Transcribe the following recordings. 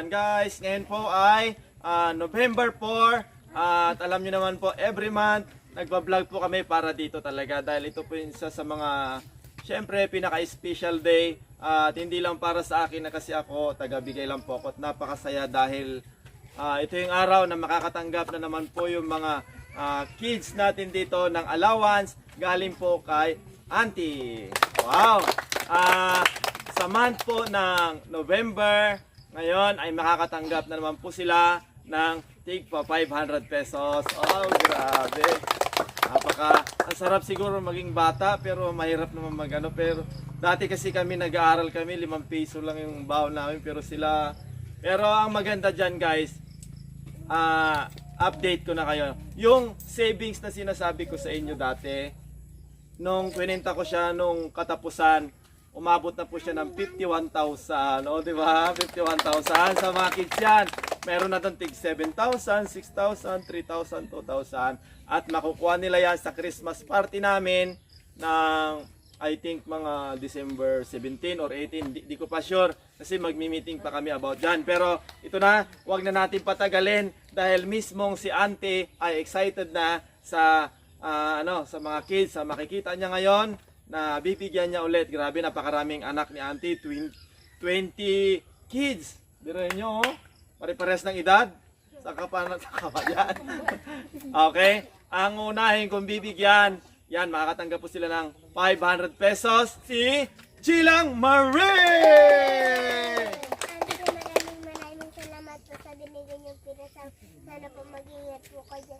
Yan guys, ngayon po ay ah, November 4 at alam nyo naman po every month nagpa-vlog po kami para dito talaga dahil ito po yung isa sa mga syempre pinaka-special day at hindi lang para sa akin na kasi ako tagabigay lang po ako at napakasaya dahil ah, ito yung araw na makakatanggap na naman po yung mga ah, kids natin dito ng allowance galing po kay Auntie. Wow! Ah, sa month po ng November, ngayon ay makakatanggap na naman po sila ng tig pa 500 pesos. Oh, grabe. Napaka, ang sarap siguro maging bata pero mahirap naman magano pero dati kasi kami nag-aaral kami 5 piso lang yung baon namin pero sila pero ang maganda diyan guys ah update ko na kayo yung savings na sinasabi ko sa inyo dati nung kwinenta ko siya nung katapusan, umabot na po siya ng 51,000. O, di ba? 51,000 sa mga kids yan. Meron na doon tig 7,000, 6,000, 3,000, 2,000. At makukuha nila yan sa Christmas party namin ng I think mga December 17 or 18, di, di ko pa sure kasi magmi-meeting pa kami about dyan. Pero ito na, wag na natin patagalin dahil mismong si Auntie ay excited na sa ah, ano, sa mga kids, sa makikita niya ngayon na bibigyan niya ulit. Grabe, napakaraming anak ni Auntie, 20, 20 kids. Biruin niyo, oh. Pare-pares ng edad. Saka pa saka pa yan. okay? Ang unahin kong bibigyan, yan, makakatanggap po sila ng 500 pesos. Si Chilang Marie! Sana po mag-ingat po kayo.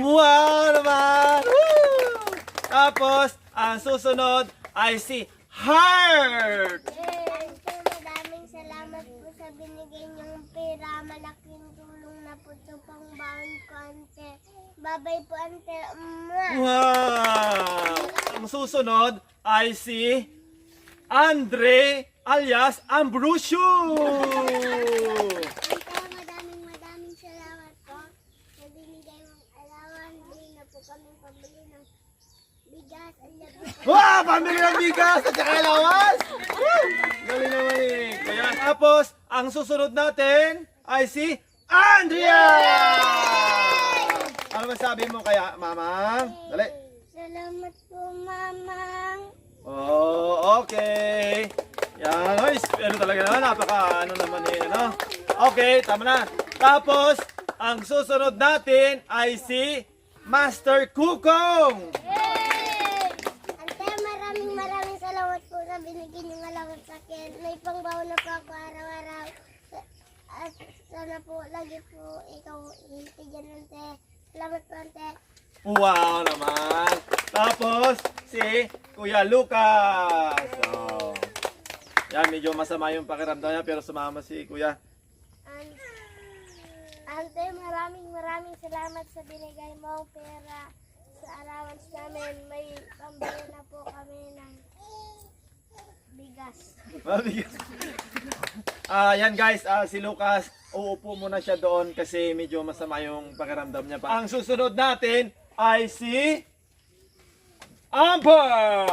Wow naman! Woo! Tapos, ang susunod ay si Heart! Yay! Ate, maraming salamat po sa binigay niyong pera. Malaking tulong na po ito pang baon ko, ante. Babay po, ante. Mwah! Wow! Ang susunod ay si Andre alias Ambrosio! Ante, maraming maraming salamat po sa binigay mong alawan. Hindi na po kami pabili ng bigas. I love you po. Wow! Pamili ng bigas at saka alawas! Woo! Galing naman eh. Kaya, tapos, ang susunod natin ay si Andrea! Ano masabi mo kaya, Mamang? Dali. Salamat po, Mamang. Oh, okay. Yan, ay, ano talaga naman, napaka, ano naman eh, ano? Okay, tama na. Tapos, ang susunod natin ay si Master Kukong. Yay! Ante, maraming maraming salamat po sa binigay niyong alamat sa akin. May pangbaon na po ako araw-araw. At sana po lagi po ikaw itigyan, Ante. Salamat po, Ante. Wow naman. Tapos, si Kuya Lucas. Oh. Yan, medyo masama yung pakiramdam niya, pero sumama si Kuya. An- Ante, maraming maraming salamat sa binigay mong pera sa allowance namin. May pambili na po kami ng bigas. Mabigat. Ah, yan guys, ah, si Lucas, uupo muna siya doon kasi medyo masama yung pakiramdam niya pa. Ang susunod natin ay si Amber!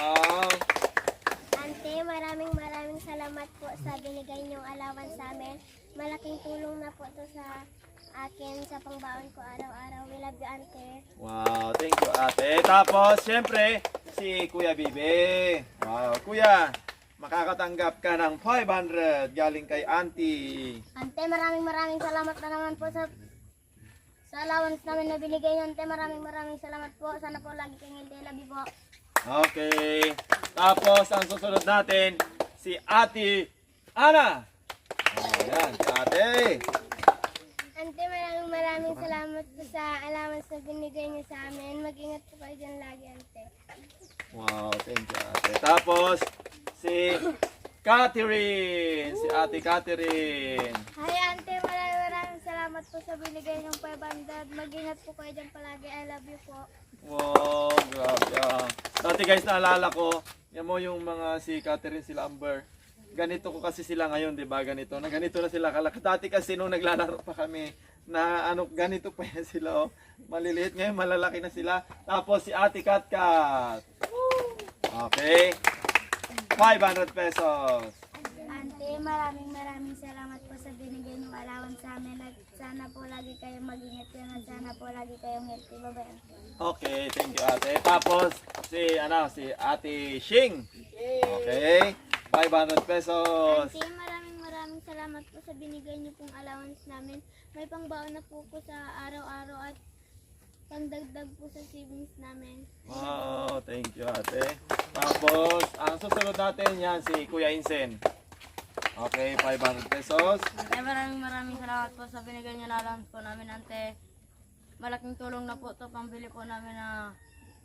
Wow! Ante, maraming maraming salamat po sa binigay niyong allowance sa amin. Malaking tulong na po to sa akin sa pangbaon ko araw-araw. We love you, Ante. Wow, thank you ate. Tapos, syempre, si Kuya Bibi. Wow, Kuya, makakatanggap ka ng 500 galing kay Auntie. Ante, maraming maraming salamat na naman po sa sa allowance namin na binigay niyo, Ante. Maraming maraming salamat po. Sana po lagi kayong. Love you po. Okay. Tapos, ang susunod natin, si Ate Ana. Ayan, si ate. Salamat po sa allowance na binigay niyo sa amin. Mag-ingat po kayo dyan lagi, Ante. Wow, thank you ate. Tapos, si Catherine. Si ate Catherine. Hi, Ante. Maraming maraming salamat po sa binigay ng 500. Mag-ingat po kayo dyan palagi. I love you po. Wow, grabe ah. Dati guys, naalala ko, yan mo yung mga si Catherine, sila Amber. Ganito ko kasi sila ngayon, di ba? Ganito. Na ganito na sila kalaki. Dati kasi nung naglalaro pa kami, na ano, ganito pa yan sila, oh. Maliliit ngayon, malalaki na sila. Tapos si Ate Kat Kat. Okay. 500 pesos. Ante, maraming maraming sa amin. At sana po lagi kayong mag-ingat yan. At sana po lagi kayong healthy. Bye-bye. Okay, thank you ate. Tapos, si, ano, si ate Shing. Okay, 500 pesos. Auntie, maraming maraming salamat po sa binigay niyo pong allowance namin. May pangbaon na po ko sa araw-araw at pangdagdag po sa savings namin. Wow, thank you ate. Tapos, ang susunod natin yan si Kuya Insen. Okay, 500 pesos. Ante, maraming maraming salamat po sa binigay niyo na allowance po namin, ante. Malaking tulong na po to pambili po namin na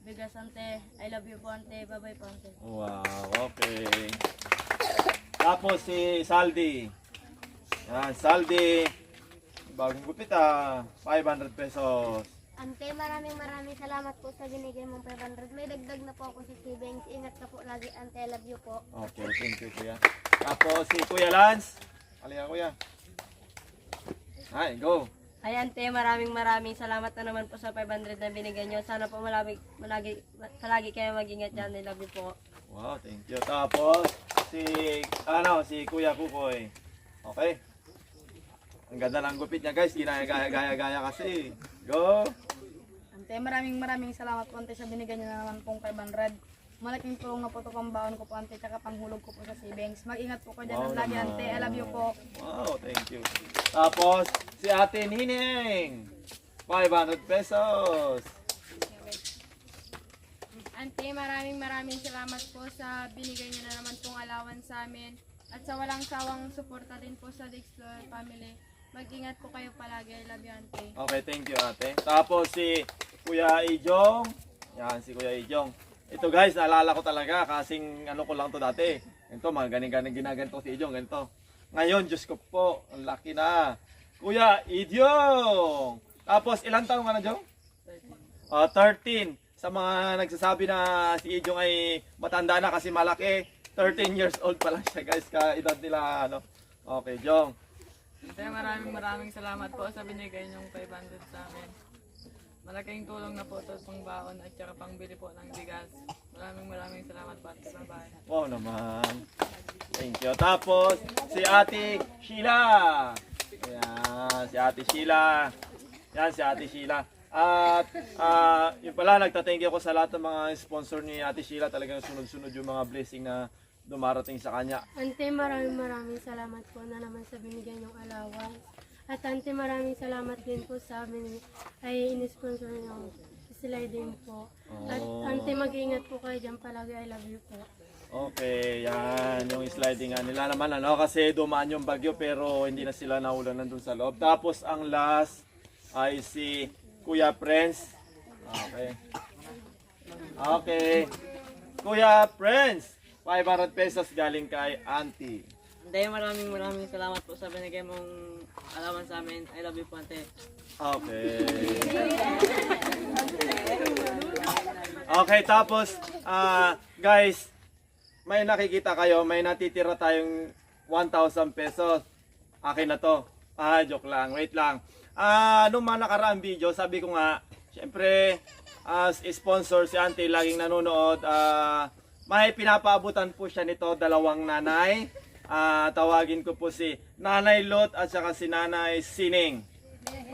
bigas, ante. I love you po, ante. Bye-bye po, ante. Wow, okay. Tapos si Saldi. Yan, Saldi. Bagong gupit ah. 500 pesos. Ante, maraming maraming salamat po sa binigay mong 500. May dagdag na po ako sa savings. Ingat ka po lagi, Ante. I love you po. Okay, thank you kuya. Tapos si Kuya Lance. Halika kuya. Ay, go. Ay, ante, maraming maraming salamat na naman po sa 500 na binigay niyo. Sana po malagi, malagi, palagi kayo mag-ingat dyan. I love you po. Wow, thank you. Tapos si ano, si Kuya Kukoy. Okay. Ang ganda ng gupit niya guys, ginaya-gaya-gaya kasi. Go. Ante, maraming maraming salamat po, ante, sa binigay niyo na naman pong 500. Malaking tulong na po ito pang baon ko po, ante, tsaka panghulog ko po sa savings. Mag-ingat po kayo dyan Wow lagi, naman. ante. I love you po. Wow, thank you. Tapos si Ate Nining. 500 pesos. Ante, maraming maraming salamat po sa binigay niyo na naman pong alawan sa amin at sa walang sawang suporta din po sa The Explorer family. Mag-ingat po kayo palagi. I love you, Ante. Okay, thank you ate. Tapos si Kuya Ijong. Yan, si Kuya Ijong. Ito guys, naalala ko talaga kasing ano ko lang to dati. Ito, mga ganing-ganing ginaganto si Ijong, ganito. Ngayon, Diyos ko po, ang laki na. Kuya Ijong! Tapos, ilang taon ka na, Jong? Uh, 13. Sa mga nagsasabi na si Ijong ay matanda na kasi malaki, 13 years old pa lang siya guys, ka-edad nila ano. Okay, Jong. Ate, maraming maraming salamat po sa binigay niyong 500 sa amin. Malaking tulong na po ito pang baon at saka pang bili po ng bigas. Maraming maraming salamat po. Ate. Bye-bye. Oo naman. Thank you. Tapos, si Ate Sheila. Ayan, si Ate Sheila. Yan, si Ate Sheila. At, ah, yun pala, nagta-thank you ko sa lahat ng mga sponsor ni Ate Sheila. Talagang sunod-sunod yung mga blessing na dumarating sa kanya. Ante, maraming maraming salamat po na naman sa binigyan yung allowance. At ante, maraming salamat din po sa amin ay in-sponsor yung sliding po. At Oh. ante, mag-ingat po kayo dyan palagi. I love you po. Okay, yan. Yung sliding nga nila naman, ano, kasi dumaan yung bagyo pero hindi na sila naulan nandun sa loob. Tapos, ang last ay si Kuya Prince. Okay. Okay. Kuya Prince, 500 pesos galing kay Auntie. Ante, maraming maraming salamat po sa binigay mong alaman sa amin. I love you po, ante. Okay. Okay, tapos, ah, guys, may nakikita kayo, may natitira tayong 1,000 pesos. Akin na to. Ah, joke lang. Wait lang. Ah, nung mga nakaraang video, sabi ko nga, syempre, as sponsor si Auntie, laging nanonood, ah, may pinapaabutan po siya nito, dalawang nanay. Ah, tawagin ko po si Nanay Lot at saka si Nanay Sining.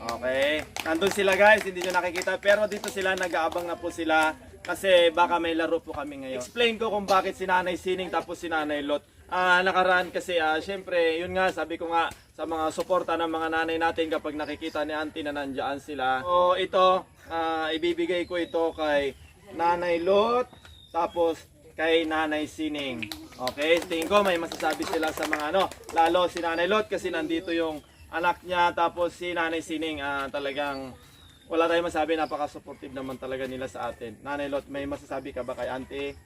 Okay. Nandun sila guys, hindi nyo nakikita. Pero dito sila, nag-aabang na po sila. Kasi baka may laro po kami ngayon. Explain ko kung bakit si Nanay Sining tapos si Nanay Lot. Ah, nakaraan kasi, ah, syempre, yun nga, sabi ko nga, sa mga suporta ng mga nanay natin kapag nakikita ni auntie na nandiyan sila. So, ito, ah, ibibigay ko ito kay Nanay Lot, tapos kay Nanay Sining. Okay, tingin ko may masasabi sila sa mga ano, lalo si Nanay Lot kasi nandito yung anak niya tapos si Nanay Sining ah, talagang wala tayong masabi, napaka-supportive naman talaga nila sa atin. Nanay Lot, may masasabi ka ba kay Auntie?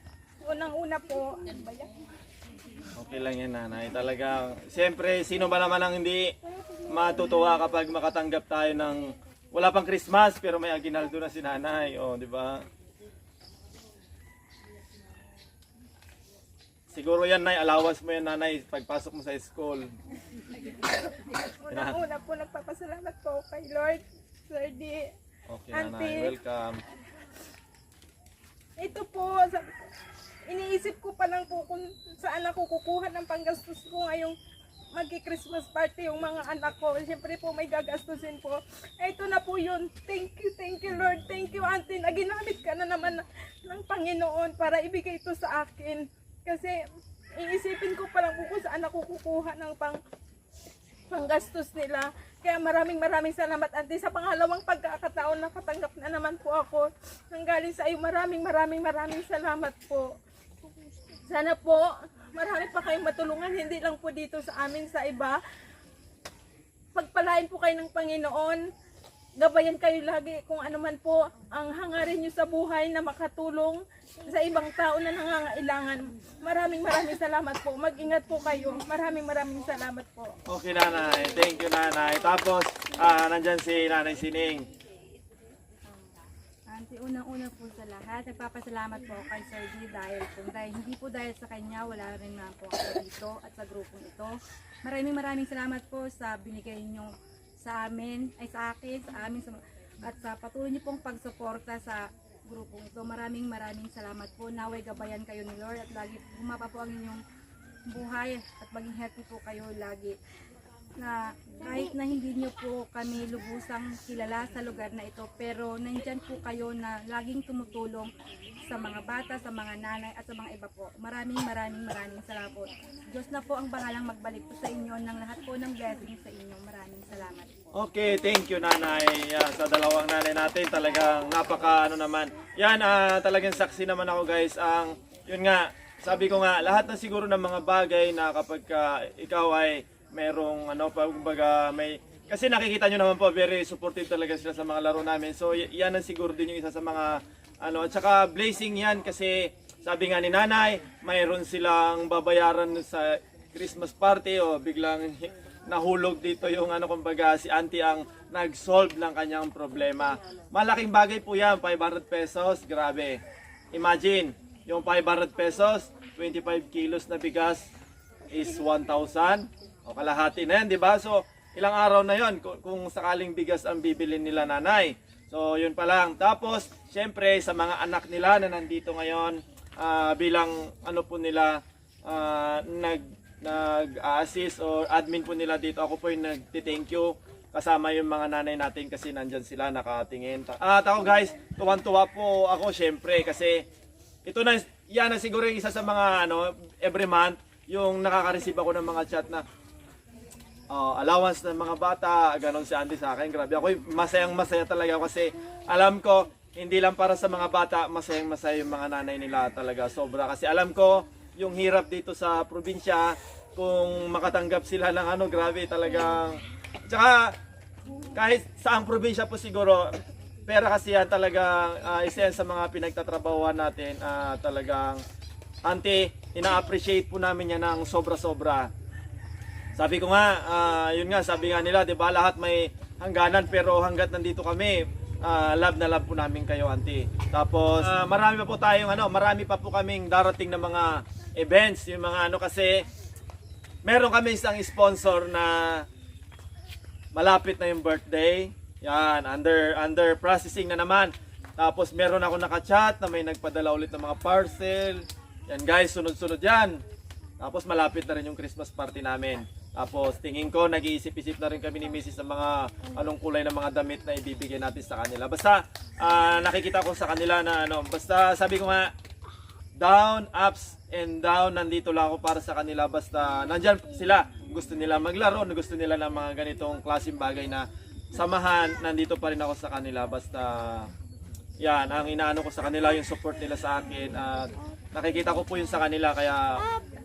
Unang-una po, Okay lang yan, nanay. Talagang, siyempre, sino ba naman ang hindi matutuwa kapag makatanggap tayo ng wala pang Christmas pero may aginaldo na si nanay, oh, di ba? Siguro yan, nay, alawas mo yan, nanay, pagpasok mo sa school. unang-una po nagpapasalamat po kay Lord. Sir D. Okay, nanay, welcome. Ito po, sabi ko, iniisip ko pa lang po kung saan ako kukuha ng panggastos ko ngayong magki-Christmas party yung mga anak ko. Siyempre po may gagastusin po. Ito na po yun. Thank you, thank you Lord. Thank you Auntie na ginamit ka na naman ng Panginoon para ibigay ito sa akin. Kasi iisipin ko pa lang kung saan ako kukuha ng pang panggastos nila. Kaya maraming maraming salamat Auntie sa pangalawang pagkakataon nakatanggap na naman po ako. Nang galing sa iyo maraming maraming maraming salamat po. Sana po marami pa kayong matulungan hindi lang po dito sa amin sa iba. Pagpalain po kayo ng Panginoon. Gabayan kayo lagi kung ano man po ang hangarin nyo sa buhay na makatulong sa ibang tao na nangangailangan. Maraming maraming salamat po. Mag-ingat po kayo. Maraming maraming salamat po. Okay, nanay. Thank you, nanay. Tapos, ah, nandyan si nanay Sining. Auntie, unang-una po sa lahat, nagpapasalamat po kay Sir D dahil kung dahil hindi po dahil sa kanya, wala rin na po ako dito at sa grupong ito. Maraming maraming salamat po sa binigay niyo sa amin, ay sa akin, sa amin, sa, at sa patuloy niyo pong pagsuporta sa grupong ito. Maraming maraming salamat po. Naway gabayan kayo ni Lord at lagi humapa po ang inyong buhay at maging healthy po kayo lagi na kahit na hindi nyo po kami lubusang kilala sa lugar na ito, pero nandyan po kayo na laging tumutulong sa mga bata, sa mga nanay at sa mga iba po. Maraming maraming maraming salamat. Diyos na po ang pangalang magbalik po sa inyo ng lahat po ng blessings sa inyo. Maraming salamat. Okay, thank you nanay. Yan, sa dalawang nanay natin talagang napaka ano naman. Yan, ah, talagang saksi naman ako guys. Ang, yun nga, sabi ko nga, lahat na siguro ng mga bagay na kapag ka ikaw ay merong ano, pagbaga may kasi nakikita nyo naman po, very supportive talaga sila sa mga laro namin. So, yan ang siguro din yung isa sa mga, ano, at saka blessing yan kasi sabi nga ni nanay, mayroon silang babayaran sa Christmas party o biglang nahulog dito yung ano kumbaga si auntie ang nag-solve ng kanyang problema. Malaking bagay po yan, 500 pesos, grabe. Imagine, yung 500 pesos, 25 kilos na bigas is 1,000 o kalahati na yan, di ba? So, ilang araw na yon kung, sakaling bigas ang bibili nila nanay. So, yun pa lang. Tapos, syempre, sa mga anak nila na nandito ngayon, ah, bilang ano po nila, ah, nag nag-assist or admin po nila dito. Ako po yung nagti-thank you kasama yung mga nanay natin kasi nandyan sila nakatingin. At ako guys, tuwan-tuwa po ako syempre kasi ito na, yan na siguro yung isa sa mga ano, every month, yung nakaka-receive ako ng mga chat na oh, allowance ng mga bata, ganon si Andy sa akin. Grabe ako, masayang masaya talaga kasi alam ko, hindi lang para sa mga bata, masayang masaya yung mga nanay nila talaga. Sobra kasi alam ko, yung hirap dito sa probinsya, kung makatanggap sila ng ano, grabe talagang... Tsaka, kahit saang probinsya po siguro, pera kasi yan talagang ah, isa yan sa mga pinagtatrabahuan natin. ah, talagang, ante, ina-appreciate po namin yan ng sobra-sobra. Sabi ko nga, ah, yun nga, sabi nga nila, 'di ba, lahat may hangganan pero hangga't nandito kami, ah, love na love po namin kayo, auntie. Tapos ah, marami pa po tayong ano, marami pa po kaming darating na mga events, yung mga ano kasi meron kami isang sponsor na malapit na yung birthday. Yan, under under processing na naman. Tapos meron ako naka-chat na may nagpadala ulit ng mga parcel. Yan guys, sunod-sunod yan. Tapos malapit na rin yung Christmas party namin. Tapos tingin ko nag-iisip-isip na rin kami ni Mrs. ng mga anong kulay ng mga damit na ibibigay natin sa kanila. Basta ah, nakikita ko sa kanila na ano, basta sabi ko nga down, ups and down nandito lang ako para sa kanila basta nandyan sila. Gusto nila maglaro, gusto nila ng mga ganitong klaseng bagay na samahan, nandito pa rin ako sa kanila basta yan, ang inaano ko sa kanila yung support nila sa akin at nakikita ko po yun sa kanila kaya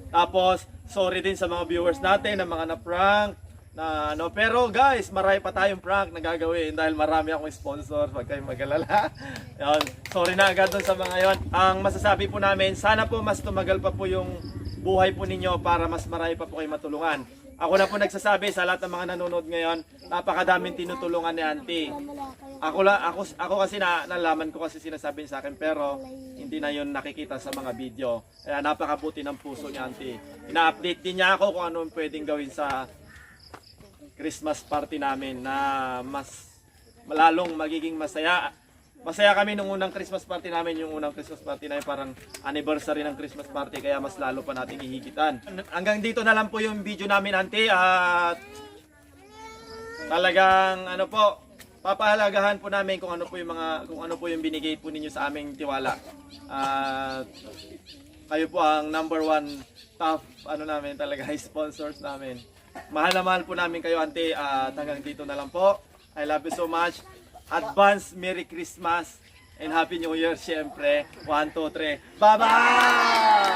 tapos sorry din sa mga viewers natin na mga na-prank na ano. Pero guys marami pa tayong prank na gagawin dahil marami akong sponsor. Wag kayong magalala. Yun, sorry na agad dun sa mga yon ang masasabi po namin sana po mas tumagal pa po yung buhay po ninyo para mas marami pa po kayo matulungan. Ako na po nagsasabi sa lahat ng mga nanonood ngayon, napakadaming tinutulungan ni Auntie. Ako la, ako ako kasi na nalaman ko kasi sinasabi sa akin pero hindi na 'yon nakikita sa mga video. Kaya napakabuti ng puso ni Auntie. Ina-update din niya ako kung ano pwedeng gawin sa Christmas party namin na mas malalong magiging masaya Masaya kami nung unang Christmas party namin, yung unang Christmas party namin parang anniversary ng Christmas party kaya mas lalo pa natin hihigitan. Hanggang dito na lang po yung video namin, Auntie. At talagang ano po, papahalagahan po namin kung ano po yung mga kung ano po yung binigay po ninyo sa aming tiwala. At kayo po ang number one top ano namin talaga sponsors namin. Mahal na mahal po namin kayo, Auntie. At hanggang dito na lang po. I love you so much. Advance Merry Christmas and Happy New Year, syempre. 1, 2, 3. Bye-bye!